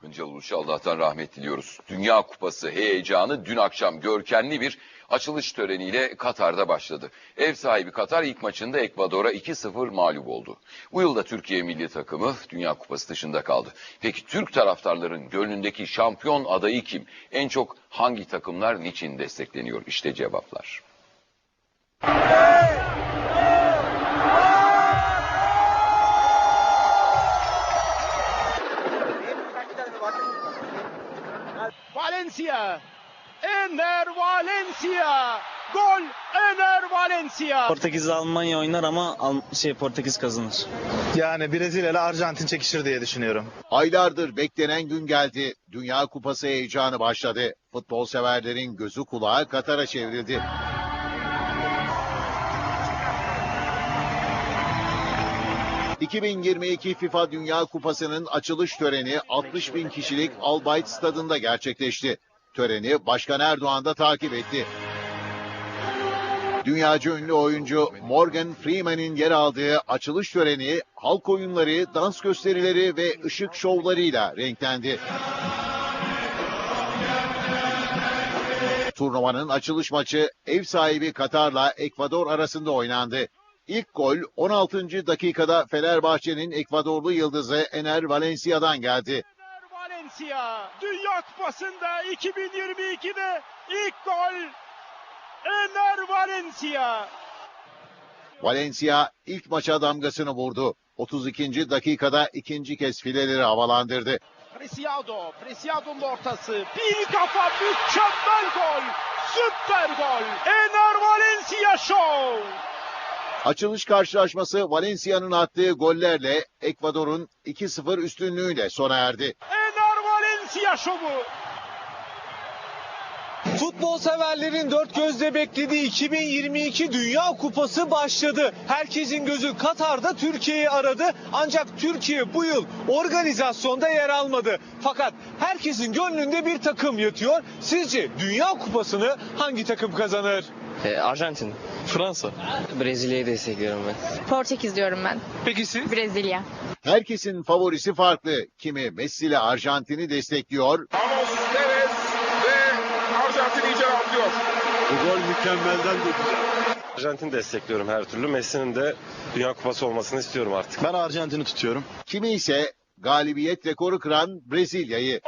Hıncal Uluş'a Allah'tan rahmet diliyoruz. Dünya Kupası heyecanı dün akşam görkemli bir açılış töreniyle Katar'da başladı. Ev sahibi Katar ilk maçında Ekvador'a 2-0 mağlup oldu. Bu yılda Türkiye milli takımı Dünya Kupası dışında kaldı. Peki Türk taraftarların gönlündeki şampiyon adayı kim? En çok hangi takımlar niçin destekleniyor? İşte cevaplar. Valencia. Ener Valencia. Gol Ener Valencia. Portekiz Almanya oynar ama Al- şey Portekiz kazanır. Yani Brezilya ile Arjantin çekişir diye düşünüyorum. Aylardır beklenen gün geldi. Dünya Kupası heyecanı başladı. Futbol severlerin gözü kulağı Katar'a çevrildi. ...2022 FIFA Dünya Kupası'nın açılış töreni 60 bin kişilik Al Bayt stadında gerçekleşti. Töreni Başkan Erdoğan da takip etti. Dünyaca ünlü oyuncu Morgan Freeman'in yer aldığı açılış töreni halk oyunları, dans gösterileri ve ışık şovlarıyla renklendi. Turnuvanın açılış maçı ev sahibi Katar'la Ekvador arasında oynandı. İlk gol 16. dakikada Fenerbahçe'nin Ekvadorlu yıldızı Ener Valencia'dan geldi. Ener Valencia. Dünya Kupası'nda 2022'de ilk gol Ener Valencia. Valencia ilk maça damgasını vurdu. 32. dakikada ikinci kez fileleri havalandırdı. Preciado. Preciado'nun ortası. Bir kafa mükemmel gol. Süper gol. Ener Valencia Show. Açılış karşılaşması Valencia'nın attığı gollerle Ekvador'un 2-0 üstünlüğüyle sona erdi. Ener Valencia Show'u. Futbol severlerin dört gözle beklediği 2022 Dünya Kupası başladı. Herkesin gözü Katar'da Türkiye'yi aradı. Ancak Türkiye bu yıl organizasyonda yer almadı. Fakat herkesin gönlünde bir takım yatıyor. Sizce Dünya Kupası'nı hangi takım kazanır? Ee, Arjantin. Fransa. Brezilya'yı destekliyorum ben. Portekiz diyorum ben. Peki siz? Brezilya. Herkesin favorisi farklı. Kimi Messi ile Arjantin'i destekliyor, Ramos, Tevez ve Arjantin iyice rahatlıyor. Arjantin destekliyorum her türlü. Messi'nin de Dünya Kupası olmasını istiyorum artık. Ben Arjantin'i tutuyorum. kimi ise galibiyet rekoru kıran Brezilya'yı.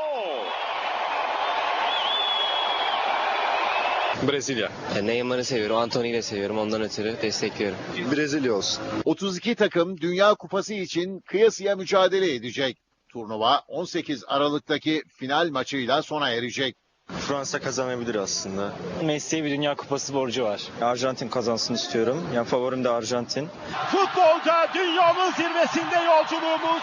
Brezilya. Ee, Neymar'ı seviyorum, Antony'yi de seviyorum. Ondan ötürü destekliyorum. Brezilya olsun. 32 takım Dünya Kupası için kıyasıya mücadele edecek. Turnuva 18 Aralık'taki final maçıyla sona erecek. Fransa kazanabilir aslında. Messi'ye bir Dünya Kupası borcu var. Arjantin kazansın istiyorum. Yani favorim de Arjantin. Futbolda dünyanın zirvesinde yolculuğumuz